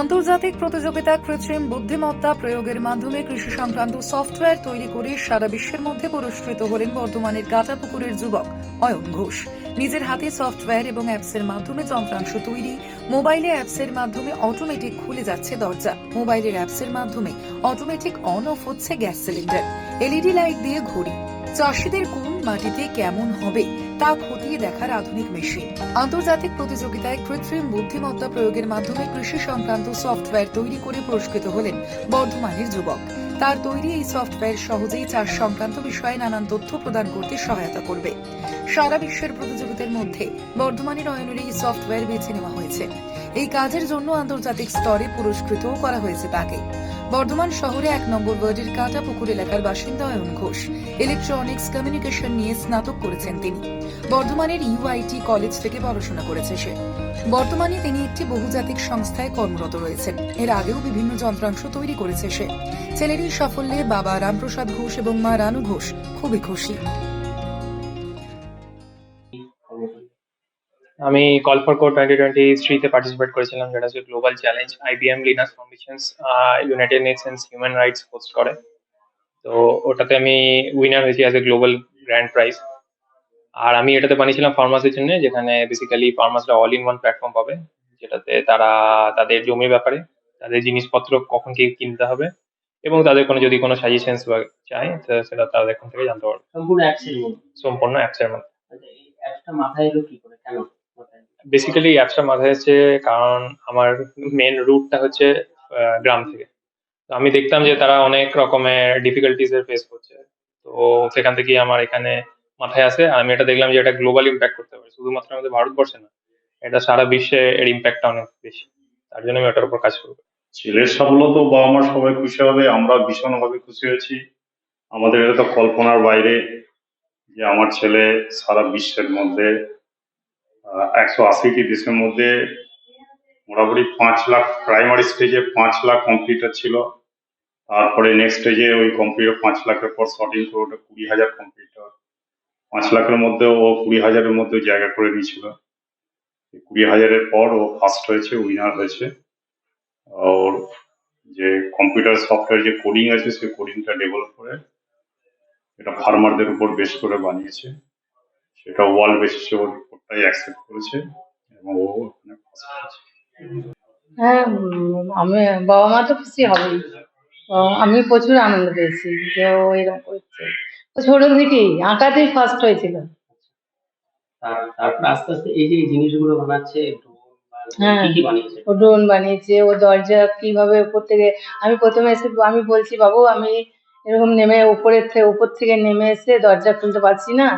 আন্তর্জাতিক প্রতিযোগিতা কৃত্রিম বুদ্ধিমত্তা প্রয়োগের মাধ্যমে কৃষি সংক্রান্ত সফটওয়্যার তৈরি করে সারা বিশ্বের মধ্যে পুরস্কৃত হলেন বর্ধমানের গাটাপুকুরের যুবক অয়ন ঘোষ। নিজের হাতে সফটওয়্যার এবং অ্যাপসের মাধ্যমে যন্ত্রাংশ তৈরি, মোবাইলে অ্যাপসের মাধ্যমে অটোমেটিক খুলে যাচ্ছে দরজা। মোবাইলের অ্যাপসের মাধ্যমে অটোমেটিক অন অফ হচ্ছে গ্যাস সিলিন্ডার। এলইডি লাইট দিয়ে ঘড়ি। চাষিদের কোন মাটিতে কেমন হবে? তা খতিয়ে দেখার আধুনিক মেশিন। আন্তর্জাতিক প্রতিযোগিতায় কৃত্রিম বুদ্ধিমত্তা প্রয়োগের মাধ্যমে কৃষি সংক্রান্ত সফটওয়্যার তৈরি করে পুরস্কৃত হলেন বর্ধমানের যুবক। তার তৈরি এই সফটওয়্যার সহজেই চাষ সংক্রান্ত বিষয়ে নানান তথ্য প্রদান করতে সহায়তা করবে। সারা বিশ্বের প্রতিযোগিতার মধ্যে বর্ধমানের অয়নের এই সফটওয়্যার বেছে নেওয়া হয়েছে। এই কাজের জন্য আন্তর্জাতিক স্তরে পুরস্কৃতও করা হয়েছে তাকে। বর্ধমান শহরে এক নম্বর ওয়ার্ডের কাটা পুকুর এলাকার বাসিন্দা অয়ন ঘোষ। ইলেকট্রনিক্স কমিউনিকেশন নিয়ে স্নাতক করেছেন তিনি। বর্ধমানের ইউআইটি কলেজ থেকে পড়াশোনা করেছে সে। বর্তমানে তিনি একটি বহুজাতিক সংস্থায় কর্মরত রয়েছেন। এর আগেও বিভিন্ন যন্ত্রাংশ তৈরি করেছে সে। ছেলের সাফল্যে বাবা রামপ্রসাদ ঘোষ এবং মা রানু ঘোষ খুবই খুশি। আমি call for code twenty twenty থ্রিতে পার্টিসিপেট করেছিলাম যেটা হচ্ছে global challenge IBM Linux foundations United Nations human rights host করে। তো ওটাতে আমি উইনার হয়েছি as a global grand prize আর আমি এটাতে বানিয়েছিলাম ফার্মাসির জন্য যেখানে বেসিক্যালি ফার্মাসরা অল ইন ওয়ান প্ল্যাটফর্ম পাবে যেটাতে তারা তাদের জমির ব্যাপারে তাদের জিনিসপত্র কখন কি কিনতে হবে এবং তাদের কোনো যদি কোনো সাজেশনস বা চায় তো সেটা তাদের এখান থেকে জানতে পারবে। সম্পূর্ণ অ্যাপসের মধ্যে? সম্পূর্ণ অ্যাপসের মধ্যে। আচ্ছা অ্যাপসটা মাথায় এলো কি করে? কেন? বেসিক্যালি অ্যাপসটা মাথায় হচ্ছে কারণ আমার মেন রুটটা হচ্ছে গ্রাম থেকে। তো আমি দেখতাম যে তারা অনেক রকমের ডিফিকাল্টিস এর ফেস করছে। তো সেখান থেকে আমার এখানে মাথায় আসে আমি এটা দেখলাম যে এটা গ্লোবাল ইম্প্যাক্ট করতে পারে। শুধুমাত্র আমাদের ভারতবর্ষে না, এটা সারা বিশ্বে এর ইম্প্যাক্টটা অনেক বেশি। তার জন্য আমি ওটার উপর কাজ করব। ছেলের সাফল্য বাবা মার সবাই খুশি হবে, আমরা ভীষণভাবে খুশি হয়েছি। আমাদের এটা তো কল্পনার বাইরে যে আমার ছেলে সারা বিশ্বের মধ্যে একশো আশিটি দেশের মধ্যে মোটামুটি পাঁচ লাখ প্রাইমারি স্টেজে পাঁচ লাখ কম্পিউটার ছিল। তারপরে নেক্সট স্টেজে ওই কম্পিউটার পাঁচ লাখের পর শর্টিং করে ওটা কুড়ি হাজার কম্পিউটার পাঁচ লাখের মধ্যে ও কুড়ি হাজারের মধ্যে জায়গা করে নিয়েছিল। কুড়ি হাজারের পর ও ফার্স্ট হয়েছে উইনার হয়েছে। ওর যে কম্পিউটার সফটওয়্যার যে কোডিং আছে, সেই কোডিংটা ডেভেলপ করে এটা ফার্মারদের উপর বেশ করে বানিয়েছে। সেটা ওয়ার্ল্ড বেসিসে ওর ওটাই অ্যাকসেপ্ট করেছে এবং ও ওখানে ফার্স্ট হয়েছে হ্যাঁ আমি বাবা মা তো খুশি হবেই। আমি প্রচুর আনন্দ পেয়েছি যে ও এরকম করছে। ছোট থেকেই আঁকাতেই ফার্স্ট হয়েছিল। তারপর আস্তে আস্তে এই যে জিনিসগুলো বানাচ্ছে হ্যাঁ। কি কি বানিয়েছে? ও ড্রোন বানিয়েছে ও দরজা কীভাবে উপর থেকে আমি প্রথমে এসে আমি বলছি বাবু আমি এরকম নেমে উপরের থেকে উপর থেকে নেমে এসে দরজা খুলতে পারছি না।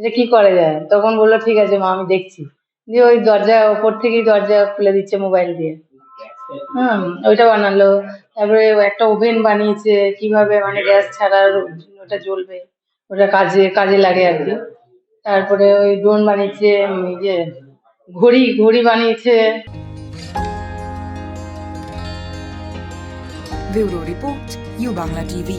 এটা কি করা যায় তখন বলল, ঠিক আছে মা, আমি দেখছি। দিয়ে ওই দরজা ওপর থেকেই দরজা খুলে দিচ্ছে মোবাইল দিয়ে। হুম, ওইটা বানালো। তারপরে একটা ওভেন বানিয়েছে, কীভাবে মানে গ্যাস ছাড়া ওটা জ্বলবে, ওটা কাজে কাজে লাগে আর কি। তারপরে ওই ড্রোন বানিয়েছে ইয়ে ঘড়ি ঘড়ি বানিয়েছে। Bureau report, U Bangla TV.